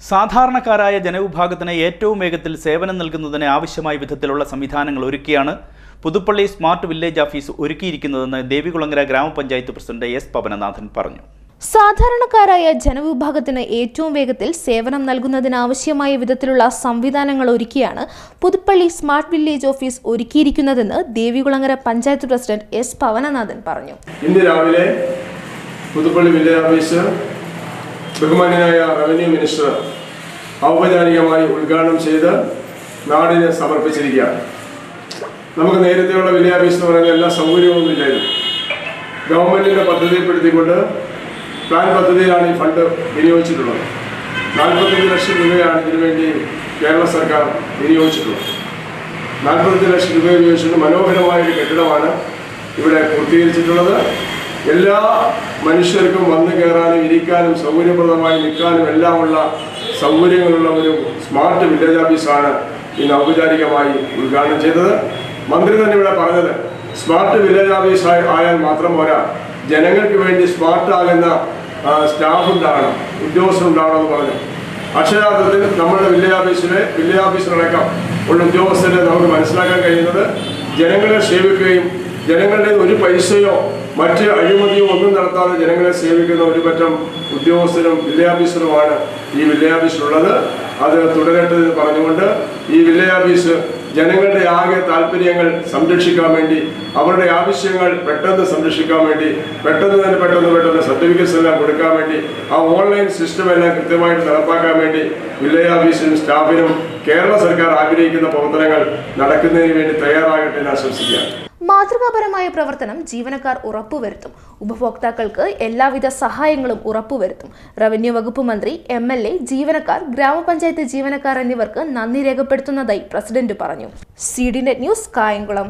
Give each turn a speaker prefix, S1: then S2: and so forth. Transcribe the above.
S1: സാധാരണക്കാരായ ജനവിഭാഗത്തിന് ഏറ്റവും വേഗത്തിൽ സേവനം നൽകുന്നതിന് ആവശ്യമായ വിധത്തിലുള്ള സംവിധാനങ്ങൾ ഒരുക്കിയാണ് പുതുപ്പള്ളി സ്മാർട്ട് വില്ലേജ് ഓഫീസ് ഒരുക്കിയിരിക്കുന്നതെന്ന് ദേവികുളങ്ങര ഗ്രാമപഞ്ചായത്ത് പ്രസിഡന്റ് എസ് പവനനാഥൻ പറഞ്ഞു.
S2: സാധാരണക്കാരായ ജനവിഭാഗത്തിന് ഏറ്റവും വേഗത്തിൽ സേവനം നൽകുന്നതിനാവശ്യമായ വിധത്തിലുള്ള സംവിധാനങ്ങൾ ഒരുക്കിയാണ് പുതുപ്പള്ളി സ്മാർട്ട് വില്ലേജ് ഓഫീസ് ഒരുക്കിയിരിക്കുന്നതെന്ന് ദേവികുളങ്ങര പഞ്ചായത്ത് പ്രസിഡന്റ് എസ് പവനനാഥൻ പറഞ്ഞു.
S3: ഇന്ന് രാവിലെ പുതുപ്പള്ളി വില്ലേജ് ഓഫീസ് ബഹുമാന്യനായ റവന്യൂ മിനിസ്റ്റർ ഔപചാരികമായി ഉദ്ഘാടനം ചെയ്ത് നാടിന് സമർപ്പിച്ചിരിക്കുകയാണ്. നമുക്ക് നേരത്തെയുള്ള വിദ്യാഭ്യാസം എന്ന് പറയുന്ന എല്ലാ സൗകര്യവും ഇല്ലായിരുന്നു. ഗവൺമെന്റിന്റെ പദ്ധതിപ്പെടുത്തിക്കൊണ്ട് പ്ലാൻ പദ്ധതിയിലാണ് ഈ ഫണ്ട് വിനിയോഗിച്ചിട്ടുള്ളത്. നാൽപ്പത്തഞ്ച് ലക്ഷം രൂപയാണ് ഇതിനുവേണ്ടി കേരള സർക്കാർ വിനിയോഗിച്ചിട്ടുള്ളത്. നാൽപ്പത്തഞ്ച് ലക്ഷം രൂപ ഉപയോഗിച്ചുകൊണ്ട് മനോഹരമായ ഒരു കെട്ടിടമാണ് ഇവിടെ പൂർത്തീകരിച്ചിട്ടുള്ളത്. എല്ലാ മനുഷ്യർക്കും വന്നു കയറാനും ഇരിക്കാനും സൗകര്യപ്രദമായി നിൽക്കാനും എല്ലാമുള്ള സൗകര്യങ്ങളുള്ള ഒരു സ്മാർട്ട് വില്ലേജ് ഓഫീസാണ് ഇന്ന് ഔപചാരികമായി ഉദ്ഘാടനം ചെയ്തത്. മന്ത്രി തന്നെ ഇവിടെ പറഞ്ഞത് സ്മാർട്ട് വില്ലേജ് ഓഫീസ് ആയാൽ മാത്രം പോരാ. ജനങ്ങൾക്ക് വേണ്ടി സ്മാർട്ട് ആകുന്ന ആ, സ്റ്റാഫ് ഉണ്ടാകണം ഉദ്യോഗസ്ഥരുണ്ടാകണം എന്ന് പറഞ്ഞു. അക്ഷരാർത്ഥത്തിൽ നമ്മുടെ വില്ലേജ് ഓഫീസിലെ വില്ലേജ് ഓഫീസിലടക്കം ഉള്ള ഉദ്യോഗസ്ഥരെ നമുക്ക് മനസ്സിലാക്കാൻ കഴിയുന്നത് ജനങ്ങളെ സേവിക്കുകയും ജനങ്ങളുടെ ഒരു പൈസയോ മറ്റ് അഴിമതിയോ ഒന്നും നടത്താതെ ജനങ്ങളെ സേവിക്കുന്ന ഒരു പറ്റം ഉദ്യോഗസ്ഥരും വില്ലയാഫീസറുമാണ് ഈ വില്ലയാഫീസിലുള്ളത് അത് എന്ന് പറഞ്ഞുകൊണ്ട് ഈ വില്ലയാഫീസ് ജനങ്ങളുടെ ആകെ താല്പര്യങ്ങൾ സംരക്ഷിക്കാൻ വേണ്ടി അവരുടെ ആവശ്യങ്ങൾ പെട്ടെന്ന് സംരക്ഷിക്കാൻ വേണ്ടി പെട്ടെന്ന് തന്നെ പെട്ടെന്ന് പെട്ടെന്ന് സർട്ടിഫിക്കറ്റ്സ് എല്ലാം കൊടുക്കാൻ വേണ്ടി ആ ഓൺലൈൻ സിസ്റ്റം എല്ലാം കൃത്യമായിട്ട് നടപ്പാക്കാൻ വേണ്ടി വില്ലേജ് ഓഫീസിനും സ്റ്റാഫിനും കേരള സർക്കാർ ആഗ്രഹിക്കുന്ന പ്രവർത്തനങ്ങൾ നടക്കുന്നതിന് വേണ്ടി തയ്യാറാകട്ടെ എന്ന് ആശംസിക്കുകയാണ്
S2: മാതൃകാപരമായ പ്രവർത്തനം ജീവനക്കാർ ഉറപ്പുവരുത്തും. ഉപഭോക്താക്കൾക്ക് എല്ലാവിധ സഹായങ്ങളും ഉറപ്പുവരുത്തും. റവന്യൂ വകുപ്പ് മന്ത്രി എം എൽ എ ജീവനക്കാർ ഗ്രാമപഞ്ചായത്ത് ജീവനക്കാർ എന്നിവർക്ക് നന്ദി രേഖപ്പെടുത്തുന്നതായി പ്രസിഡന്റ് പറഞ്ഞു. C D Net News Kayamkulam.